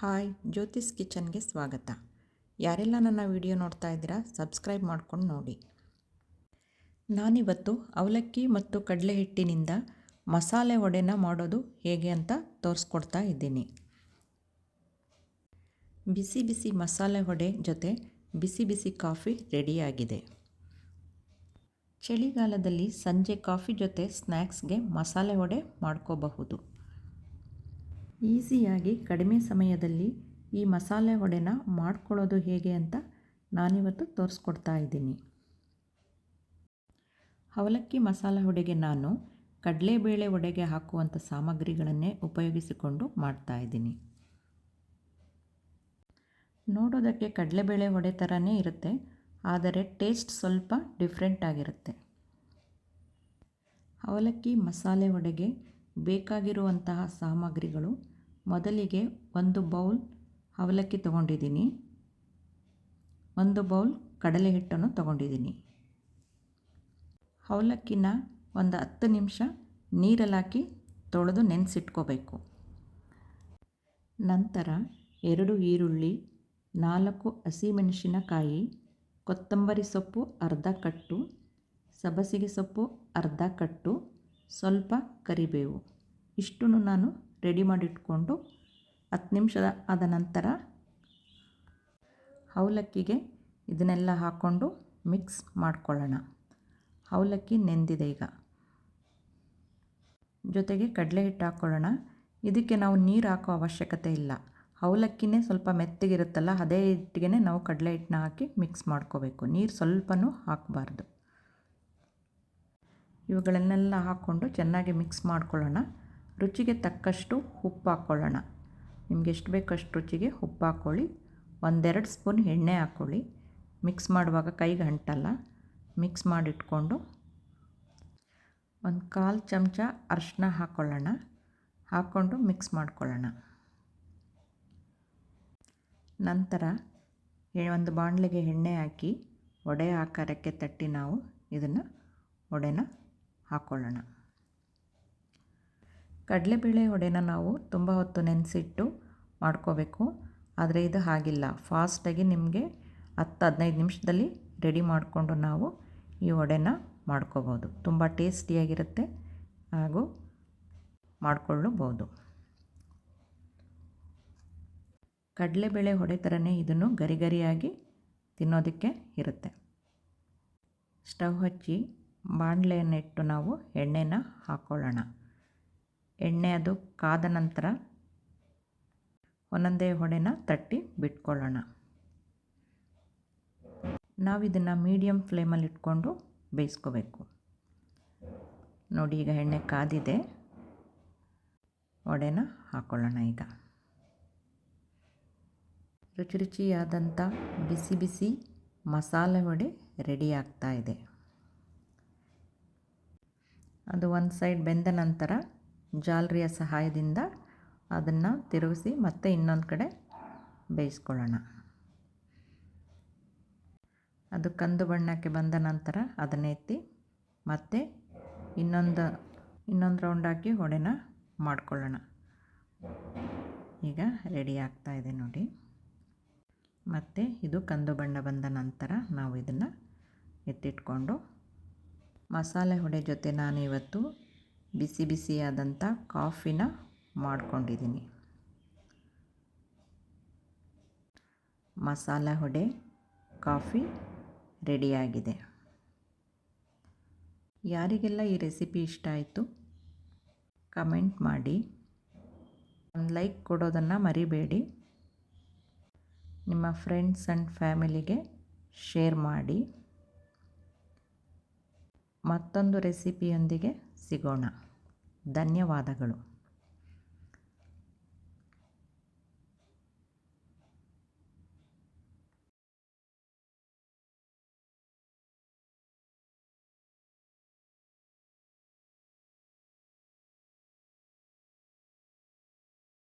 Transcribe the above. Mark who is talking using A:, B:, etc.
A: Hi, Jyothi's ಕಿಚನ್ಗೆ ಸ್ವಾಗತ. ಯಾರೆಲ್ಲ ನನ್ನ ವಿಡಿಯೋ ನೋಡ್ತಾ ಇದ್ದೀರಾ, ಸಬ್ಸ್ಕ್ರೈಬ್ ಮಾಡ್ಕೊಂಡು ನೋಡಿ. ನಾನಿವತ್ತು ಅವಲಕ್ಕಿ ಮತ್ತು ಕಡಲೆ ಹಿಟ್ಟಿನಿಂದ ಮಸಾಲೆ ವಡೆನ ಮಾಡೋದು ಹೇಗೆ ಅಂತ ತೋರಿಸ್ಕೊಡ್ತಾ ಇದ್ದೀನಿ. ಬಿಸಿ ಬಿಸಿ ಮಸಾಲೆ ವಡೆ ಜೊತೆ ಬಿಸಿ ಬಿಸಿ ಕಾಫಿ ರೆಡಿಯಾಗಿದೆ. ಚಳಿಗಾಲದಲ್ಲಿ ಸಂಜೆ ಕಾಫಿ ಜೊತೆ ಸ್ನ್ಯಾಕ್ಸ್ಗೆ ಮಸಾಲೆ ವಡೆ ಮಾಡ್ಕೋಬಹುದು. ಈಸಿಯಾಗಿ ಕಡಿಮೆ ಸಮಯದಲ್ಲಿ ಈ ಮಸಾಲೆ ವಡೆನ ಮಾಡ್ಕೊಳ್ಳೋದು ಹೇಗೆ ಅಂತ ನಾನಿವತ್ತು ತೋರಿಸ್ಕೊಡ್ತಾ ಇದ್ದೀನಿ. ಅವಲಕ್ಕಿ ಮಸಾಲೆ ವಡೆಗೆ ನಾನು ಕಡಲೆಬೇಳೆ ವಡೆಗೆ ಹಾಕುವಂಥ ಸಾಮಗ್ರಿಗಳನ್ನೇ ಉಪಯೋಗಿಸಿಕೊಂಡು ಮಾಡ್ತಾ ಇದ್ದೀನಿ. ನೋಡೋದಕ್ಕೆ ಕಡಲೆಬೇಳೆ ವಡೆ ಥರನೇ ಇರುತ್ತೆ, ಆದರೆ ಟೇಸ್ಟ್ ಸ್ವಲ್ಪ ಡಿಫ್ರೆಂಟ್ ಆಗಿರುತ್ತೆ. ಅವಲಕ್ಕಿ ಮಸಾಲೆ ವಡೆಗೆ ಬೇಕಾಗಿರುವಂತಹ ಸಾಮಗ್ರಿಗಳು ಮೊದಲಿಗೆ ಒಂದು ಬೌಲ್ ಅವಲಕ್ಕಿ ತಗೊಂಡಿದ್ದೀನಿ. ಒಂದು ಬೌಲ್ ಕಡಲೆ ಹಿಟ್ಟನ್ನು ತಗೊಂಡಿದ್ದೀನಿ. ಅವಲಕ್ಕಿನ ಒಂದು ಹತ್ತು ನಿಮಿಷ ನೀರಲ್ಲಿ ಹಾಕಿ ತೊಳೆದು ನೆನೆಸಿಟ್ಕೋಬೇಕು. ನಂತರ ಎರಡು ಈರುಳ್ಳಿ, ನಾಲ್ಕು ಹಸಿಮೆಣಸಿನಕಾಯಿ, ಕೊತ್ತಂಬರಿ ಸೊಪ್ಪು ಅರ್ಧ ಕಟ್ಟು ಸಬಸಿಗೆ ಸೊಪ್ಪು ಅರ್ಧ ಕಟ್ಟು ಸ್ವಲ್ಪ ಕರಿಬೇವು. ಇಷ್ಟನ್ನು ನಾನು ರೆಡಿ ಮಾಡಿಟ್ಕೊಂಡು ಹತ್ತು ನಿಮಿಷದ ಆದ ನಂತರ ಅವಲಕ್ಕಿಗೆ ಇದನ್ನೆಲ್ಲ ಹಾಕ್ಕೊಂಡು ಮಿಕ್ಸ್ ಮಾಡ್ಕೊಳ್ಳೋಣ. ಅವಲಕ್ಕಿ ನೆಂದಿದೆ ಈಗ. ಜೊತೆಗೆ ಕಡಲೆ ಹಿಟ್ಟು ಹಾಕ್ಕೊಳ್ಳೋಣ ಇದಕ್ಕೆ ನಾವು ನೀರು ಹಾಕೋ ಅವಶ್ಯಕತೆ ಇಲ್ಲ. ಅವಲಕ್ಕಿನೇ ಸ್ವಲ್ಪ ಮೆತ್ತಗಿರುತ್ತಲ್ಲ, ಅದೇ ಹಿಟ್ಟಿಗೆ ನಾವು ಕಡಲೆ ಹಿಟ್ಟನ್ನ ಹಾಕಿ ಮಿಕ್ಸ್ ಮಾಡ್ಕೋಬೇಕು. ನೀರು ಸ್ವಲ್ಪನೂ ಹಾಕಬಾರ್ದು. ಇವುಗಳನ್ನೆಲ್ಲ ಹಾಕ್ಕೊಂಡು ಚೆನ್ನಾಗಿ ಮಿಕ್ಸ್ ಮಾಡ್ಕೊಳ್ಳೋಣ. ರುಚಿಗೆ ತಕ್ಕಷ್ಟು ಉಪ್ಪು ಹಾಕ್ಕೊಳ್ಳೋಣ. ನಿಮ್ಗೆ ಎಷ್ಟು ಬೇಕಷ್ಟು ರುಚಿಗೆ ಉಪ್ಪು ಹಾಕ್ಕೊಳ್ಳಿ. ಒಂದೆರಡು ಸ್ಪೂನ್ ಎಣ್ಣೆ ಹಾಕ್ಕೊಳ್ಳಿ. ಮಿಕ್ಸ್ ಮಾಡುವಾಗ ಕೈಗೆ ಅಂಟಲ್ಲ ಮಿಕ್ಸ್ ಮಾಡಿಟ್ಕೊಂಡು ಒಂದು ಕಾಲು ಚಮಚ ಅರಶಿನ ಹಾಕ್ಕೊಳ್ಳೋಣ. ಹಾಕ್ಕೊಂಡು ಮಿಕ್ಸ್ ಮಾಡ್ಕೊಳ್ಳೋಣ. ನಂತರ ಒಂದು ಬಾಣಲೆಗೆ ಎಣ್ಣೆ ಹಾಕಿ ವಡೆ ಆಕಾರಕ್ಕೆ ತಟ್ಟಿ ನಾವು ಇದನ್ನು ವಡೆನ ಹಾಕ್ಕೊಳ್ಳೋಣ ಕಡಲೆಬೇಳೆ ವಡೆನ ನಾವು ತುಂಬ ಹೊತ್ತು ನೆನೆಸಿಟ್ಟು ಮಾಡ್ಕೋಬೇಕು. ಆದರೆ ಇದು ಹಾಗಿಲ್ಲ. ಫಾಸ್ಟಾಗಿ ನಿಮಗೆ ಹತ್ತು, ಹದಿನೈದು ನಿಮಿಷದಲ್ಲಿ ರೆಡಿ ಮಾಡಿಕೊಂಡು ನಾವು ಈ ವಡೆನ ಮಾಡ್ಕೋಬೋದು. ತುಂಬ ಟೇಸ್ಟಿಯಾಗಿರುತ್ತೆ ಹಾಗೂ ಮಾಡಿಕೊಳ್ಳಬಹುದು. ಕಡಲೆಬೇಳೆ ಹೊಡೆ ಥರನೇ ಇದನ್ನು ಗರಿಗರಿಯಾಗಿ ತಿನ್ನೋದಕ್ಕೆ ಇರುತ್ತೆ. ಸ್ಟವ್ ಹಚ್ಚಿ ಬಾಣಲೆಯನ್ನಿಟ್ಟು ನಾವು ಎಣ್ಣೆನ ಹಾಕ್ಕೊಳ್ಳೋಣ ಎಣ್ಣೆ ಅದು ಕಾದ ನಂತರ ಒಂದೊಂದೇ ಹೊಡೆನ ತಟ್ಟಿ ಬಿಟ್ಕೊಳ್ಳೋಣ. ನಾವು ಇದನ್ನು ಮೀಡಿಯಮ್ ಫ್ಲೇಮಲ್ಲಿ ಇಟ್ಕೊಂಡು ಬೇಯಿಸ್ಕೋಬೇಕು. ನೋಡಿ, ಈಗ ಎಣ್ಣೆ ಕಾದಿದೆ. ಒಡೆನ ಹಾಕ್ಕೊಳ್ಳೋಣ ಈಗ. ರುಚಿ ರುಚಿಯಾದಂಥ ಬಿಸಿ ಬಿಸಿ ಮಸಾಲೆ ವಡೆ ರೆಡಿ ಆಗ್ತಾ ಇದೆ. ಅದು ಒಂದು ಸೈಡ್ ಬೆಂದ ನಂತರ ಜಾಲರಿಯ ಸಹಾಯದಿಂದ ಅದನ್ನು ತಿರುಗಿಸಿ ಮತ್ತೆ ಇನ್ನೊಂದು ಕಡೆ ಬೇಯಿಸ್ಕೊಳ್ಳೋಣ. ಅದು ಕಂದು ಬಣ್ಣಕ್ಕೆ ಬಂದ ನಂತರ ಅದನ್ನ ಎತ್ತಿ ಮತ್ತೆ ಇನ್ನೊಂದು ಇನ್ನೊಂದು ರೌಂಡ್ ಹಾಕಿ ಹೊಡೆನ ಮಾಡ್ಕೊಳ್ಳೋಣ. ಈಗ ರೆಡಿ ಆಗ್ತಾ ಇದೆ ನೋಡಿ. ಮತ್ತು ಇದು ಕಂದು ಬಣ್ಣ ಬಂದ ನಂತರ ನಾವು ಇದನ್ನು ಎತ್ತಿಟ್ಕೊಂಡು ಮಸಾಲೆ ಹೊಡೆ ಜೊತೆ ನಾನು ಇವತ್ತು ಬಿಸಿ ಬಿಸಿಯಾದಂಥ ಕಾಫಿನ ಮಾಡ್ಕೊಂಡಿದ್ದೀನಿ. ಮಸಾಲೆ ಹೊಡೆ ಕಾಫಿ ರೆಡಿಯಾಗಿದೆ. ಯಾರಿಗೆಲ್ಲ ಈ ರೆಸಿಪಿ ಇಷ್ಟ ಆಯಿತು, ಕಮೆಂಟ್ ಮಾಡಿ. ಒಂದು ಲೈಕ್ ಕೊಡೋದನ್ನು ಮರಿಬೇಡಿ. ನಿಮ್ಮ ಫ್ರೆಂಡ್ಸ್ ಆ್ಯಂಡ್ ಫ್ಯಾಮಿಲಿಗೆ ಶೇರ್ ಮಾಡಿ. ಮತ್ತೊಂದು ರೆಸಿಪಿಯೊಂದಿಗೆ ಸಿಗೋಣ. ಧನ್ಯವಾದಗಳು.